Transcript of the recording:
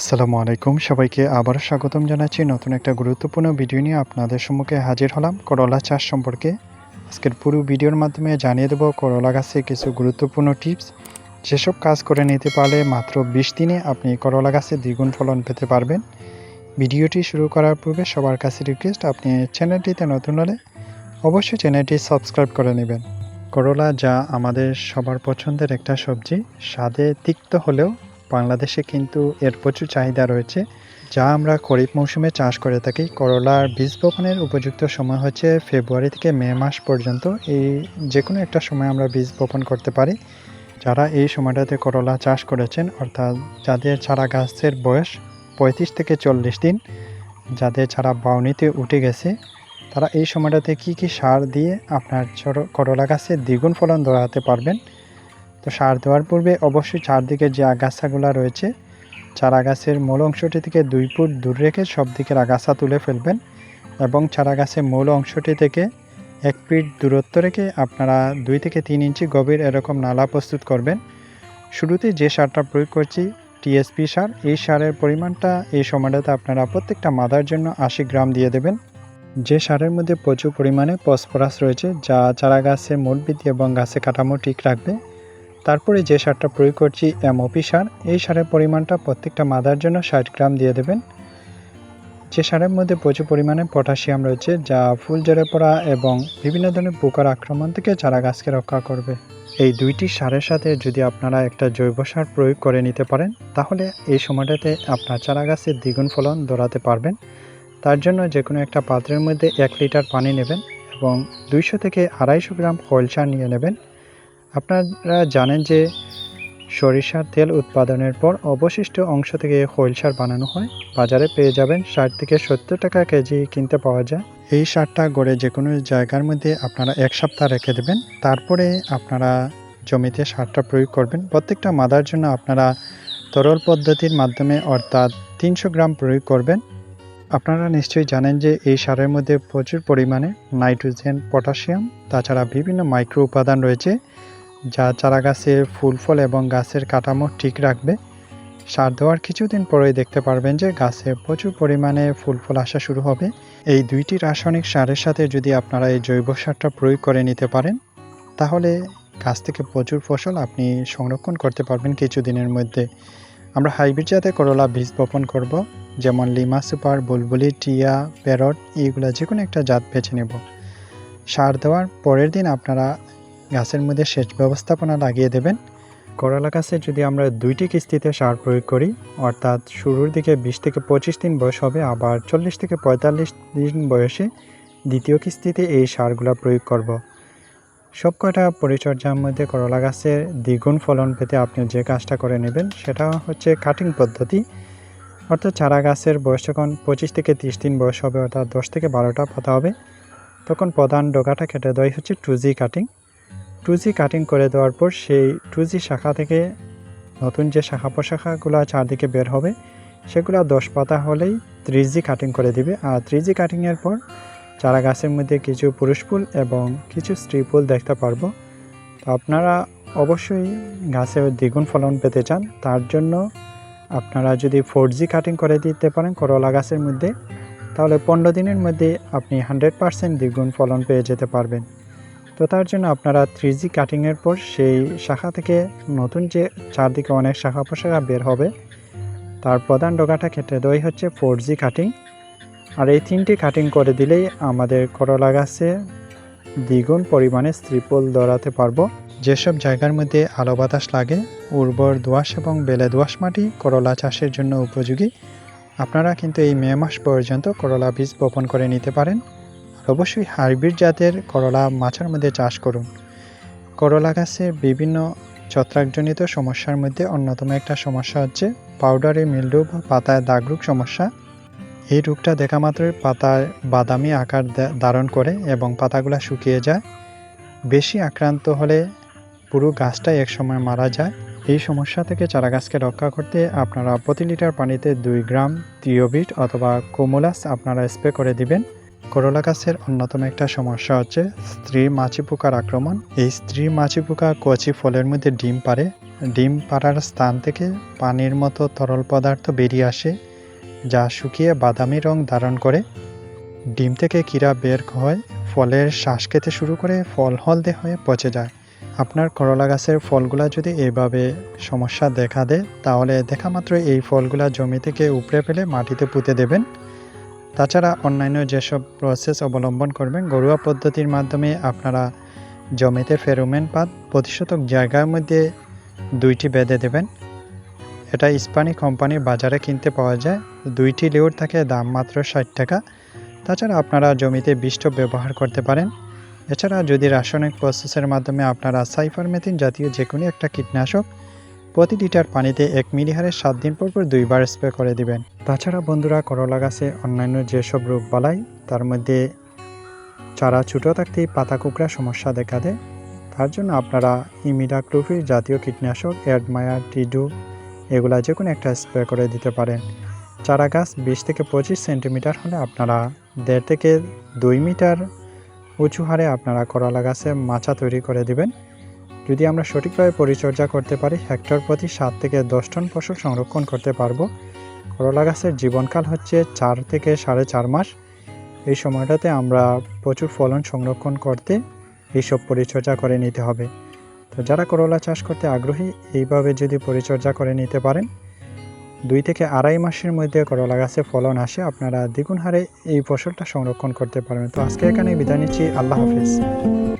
আসসালামু আলাইকুম। সবাইকে আবারও স্বাগতম জানাচ্ছি নতুন একটা গুরুত্বপূর্ণ ভিডিও নিয়ে আপনাদের সম্মুখে হাজির হলাম করলা চাষ সম্পর্কে। আজকের পুরো ভিডিওর মাধ্যমে জানিয়ে দেবো করলা গাছে কিছু গুরুত্বপূর্ণ টিপস। যেসব কাজ করে নিতে পারলে মাত্র বিশ দিনে আপনি করলা গাছে দ্বিগুণ ফলন পেতে পারবেন। ভিডিওটি শুরু করার পূর্বে সবার কাছে রিকোয়েস্ট আপনি চ্যানেলটিতে নতুন হলে অবশ্যই চ্যানেলটি সাবস্ক্রাইব করে নেবেন। করলা যা আমাদের সবার পছন্দের একটা সবজি, স্বাদে তিক্ত হলেও বাংলাদেশে কিন্তু এর প্রচুর চাহিদা রয়েছে, যা আমরা খরিফ মৌসুমে চাষ করে থাকি। করলার বীজ বপনের উপযুক্ত সময় হচ্ছে ফেব্রুয়ারি থেকে মে মাস পর্যন্ত। এই যে কোনো একটা সময় আমরা বীজ বপন করতে পারি। যারা এই সময়টাতে করলা চাষ করেছেন, অর্থাৎ যাদের চারা গাছের বয়স পঁয়ত্রিশ থেকে চল্লিশ দিন, যাদের চারা বাউনিতে উঠে গেছে, তারা এই সময়টাতে কি কি সার দিয়ে আপনার করলা গাছে দ্বিগুণ ফলন ধরাতে পারবেন? তো সার দেওয়ার পূর্বে অবশ্যই চারদিকে যে আগাছাগুলো রয়েছে, চারা গাছের মূল অংশটি থেকে দুই ফুট দূর রেখে সব দিকের আগাছা তুলে ফেলবেন এবং চারা গাছের মূল অংশটি থেকে এক ফিট দূরত্ব রেখে আপনারা দুই থেকে তিন ইঞ্চি গভীর এরকম নালা প্রস্তুত করবেন। শুরুতে যে সারটা প্রয়োগ করছি টিএসপি সার, এই সারের পরিমাণটা এই সময়টাতে আপনারা প্রত্যেকটা মাদার জন্য আশি গ্রাম দিয়ে দেবেন। যে সারের মধ্যে প্রচুর পরিমাণে ফসফরাস রয়েছে, যা চারা গাছের মূল বৃদ্ধি এবং গাছে কাঠামো ঠিক রাখবে। তারপরে যে সারটা প্রয়োগ করছি এমওপি সার, এই সারের পরিমাণটা প্রত্যেকটা মাদার জন্য ষাট গ্রাম দিয়ে দেবেন। যে সারের মধ্যে প্রচুর পরিমাণে পটাশিয়াম রয়েছে, যা ফুল ঝরে পড়া এবং বিভিন্ন ধরনের পোকার আক্রমণ থেকে চারা গাছকে রক্ষা করবে। এই দুইটি সারের সাথে যদি আপনারা একটা জৈব সার প্রয়োগ করে নিতে পারেন, তাহলে এই সময়টাতে আপনার চারা গাছের দ্বিগুণ ফলন দৌড়াতে পারবেন। তার জন্য যে কোনো একটা পাত্রের মধ্যে এক লিটার পানি নেবেন এবং দুইশো থেকে আড়াইশো গ্রাম খৈল সার নিয়ে নেবেন। আপনারা জানেন যে সরিষার তেল উৎপাদনের পর অবশিষ্ট অংশ থেকে খৈল সার বানানো হয়। বাজারে পেয়ে যাবেন ষাট থেকে সত্তর টাকা কেজি কিনতে পাওয়া যায়। এই সারটা গড়ে যে কোনো জায়গার মধ্যে আপনারা এক সপ্তাহ রেখে দেবেন। তারপরে আপনারা জমিতে সারটা প্রয়োগ করবেন। প্রত্যেকটা মাদার জন্য আপনারা তরল পদ্ধতির মাধ্যমে অর্থাৎ তিনশো গ্রাম প্রয়োগ করবেন। আপনারা নিশ্চয়ই জানেন যে এই সারের মধ্যে প্রচুর পরিমাণে নাইট্রোজেন, পটাশিয়াম, তাছাড়া বিভিন্ন মাইক্রো উপাদান রয়েছে। যা চারা গাছের ফুল ফল এবং গাছের কাঠামো ঠিক রাখবে। সার দেওয়ার কিছুদিন পরেই দেখতে পারবেন যে গাছে প্রচুর পরিমাণে ফুল ফল আসা শুরু হবে। এই দুইটি রাসায়নিক সারের সাথে যদি আপনারা এই জৈব সারটা প্রয়োগ করে নিতে পারেন, তাহলে গাছ থেকে প্রচুর ফসল আপনি সংরক্ষণ করতে পারবেন কিছুদিনের মধ্যে। আমরা হাইব্রিড জাতে করলা বীজ বপন করব, যেমন লিমা সুপার, বুলবুলি, টিয়া, প্যারট এইগুলো যে কোনো একটা জাত বেছে নেব। সার দেওয়ার পরের দিন আপনারা গাছের মধ্যে সেচ ব্যবস্থাপনা লাগিয়ে দেবেন। করলা গাছে যদি আমরা দুইটি কিস্তিতে সার প্রয়োগ করি, অর্থাৎ শুরুর দিকে বিশ থেকে পঁচিশ দিন বয়স হবে, আবার চল্লিশ থেকে পঁয়তাল্লিশ দিন বয়সে দ্বিতীয় কিস্তিতে এই সারগুলো প্রয়োগ করব। সব কয়টা পরিচর্যার মধ্যে করলা গাছের দ্বিগুণ ফলন পেতে আপনি যে কাজটা করে নেবেন, সেটা হচ্ছে কাটিং পদ্ধতি। অর্থাৎ চারা গাছের বয়স যখন পঁচিশ থেকে তিরিশ দিন বয়স হবে, অর্থাৎ দশ থেকে বারোটা পাতা হবে, তখন প্রধান ডোকাটা কেটে দেওয়াই হচ্ছে two G cutting two G cutting করে দেওয়ার পর সেই টু জি শাখা থেকে নতুন যে শাখা প্রশাখাগুলো চারদিকে বের হবে, সেগুলো দশ পাতা হলেই থ্রি জি কাটিং করে দিবে। আর থ্রি জি কাটিংয়ের পর চারা গাছের মধ্যে কিছু পুরুষ ফুল এবং কিছু স্ত্রী ফুল দেখতে পারব। তো আপনারা অবশ্যই গাছে দ্বিগুণ ফলন পেতে চান। তার জন্য আপনারা যদি ফোর জি কাটিং করে দিতে পারেন করলা গাছের মধ্যে, তাহলে পনেরো দিনের মধ্যে আপনি হান্ড্রেড পারসেন্ট দ্বিগুণ ফলন পেয়ে যেতে পারবেন। তো তার জন্য আপনারা থ্রি জি কাটিংয়ের পর সেই শাখা থেকে নতুন যে চারদিকে অনেক শাখা প্রশাখা বের হবে, তার প্রধান ডগাটা কেটে দেওয়াই হচ্ছে ফোর জি কাটিং আর এই তিনটি কাটিং করে দিলেই আমাদের করলা গাছে দ্বিগুণ পরিমাণে স্ত্রীপল দৌড়াতে পারব। যেসব জায়গার মধ্যে আলো বাতাস লাগে, উর্বর দোয়াশ এবং বেলে দোয়াশ মাটি করলা চাষের জন্য উপযোগী, আপনারা কিন্তু এই মে মাস পর্যন্ত করলা বীজ বপন করে নিতে পারেন। অবশ্যই হাইব্রিড জাতের করলা মাছের মধ্যে চাষ করুন। করলা গাছের বিভিন্ন ছত্রাকজনিত সমস্যার মধ্যে অন্যতম একটা সমস্যা হচ্ছে পাউডারে মিলডু বা পাতায় দাগরোগ সমস্যা। এই রোগটা দেখা মাত্রই পাতায় বাদামি আকার ধারণ করে এবং পাতাগুলো শুকিয়ে যায়। বেশি আক্রান্ত হলে পুরো গাছটাই একসময় মারা যায়। এই সমস্যা থেকে চারা গাছকে রক্ষা করতে আপনারা প্রতি লিটার পানিতে দুই গ্রাম থিওবিট অথবা কোমোলাস আপনারা স্প্রে করে দিবেন। করলা গাছের অন্যতম একটা সমস্যা হচ্ছে স্ত্রী মাছি পোকার আক্রমণ। এই স্ত্রী মাছি পোকা কচি ফলের মধ্যে ডিম পারে ডিম পাড়ার স্থান থেকে পানির মতো তরল পদার্থ বেরিয়ে আসে, যা শুকিয়ে বাদামি রং ধারণ করে। ডিম থেকে কীরা বের হয়, ফলের শ্বাস খেতে শুরু করে ফল হলদে হয়ে পচে যায়। আপনার করলা গাছের ফলগুলা যদি এইভাবে সমস্যা দেখা দেয়, তাহলে দেখা মাত্র এই ফলগুলা জমি থেকে উপড়ে ফেলে মাটিতে পুঁতে দেবেন। তাছাড়া অন্যান্য যেসব প্রসেস অবলম্বন করবেন, ঘরোয়া পদ্ধতির মাধ্যমে আপনারা জমিতে ফেরোমেন পাত প্রতিশতক জায়গার মধ্যে দুইটি বেঁধে দেবেন। এটা ইস্পানি কোম্পানির বাজারে কিনতে পাওয়া যায়। দুইটি লেউর থাকে, দাম মাত্র ষাট টাকা। তাছাড়া আপনারা জমিতে বিষ্ট ব্যবহার করতে পারেন। এছাড়া যদি রাসায়নিক প্রসেসের মাধ্যমে আপনারা সাইফারমেথিন জাতীয় যে কোনো একটা কীটনাশক প্রতি লিটার পানিতে এক মিলি হারে সাত দিন পর পর দুইবার স্প্রে করে দিবেন। তাছাড়া বন্ধুরা করলা গাছে অন্যান্য যেসব রোগ বালাই, তার মধ্যে চারা ছোটো থাকতেই পাতা কুকড়া সমস্যা দেখা দেয়। তার জন্য আপনারা ইমিডাক্লোফির জাতীয় কীটনাশক, অ্যাডমায়ার, টিডু, এগুলা যে কোনো একটা স্প্রে করে দিতে পারেন। চারা গাছ বিশ থেকে পঁচিশ সেন্টিমিটার হলে আপনারা দেড় থেকে দুই মিটার উঁচু হারে আপনারা করলা গাছে মাচা তৈরি করে দিবেন। যদি আমরা সঠিকভাবে পরিচর্যা করতে পারি, হেক্টর প্রতি সাত থেকে দশ টন ফসল সংরক্ষণ করতে পারব। করলা গাছের জীবনকাল হচ্ছে চার থেকে সাড়ে চার মাস। এই সময়টাতে আমরা প্রচুর ফলন সংরক্ষণ করতে এইসব পরিচর্যা করে নিতে হবে। তো যারা করলা চাষ করতে আগ্রহী, এইভাবে যদি পরিচর্যা করে নিতে পারেন, দুই থেকে আড়াই মাসের মধ্যে করলা গাছে ফলন আসে, আপনারা দ্বিগুণ হারে এই ফসলটা সংরক্ষণ করতে পারবেন। তো আজকে এখানে বিদায় নিচ্ছি। আল্লাহ হাফিজ।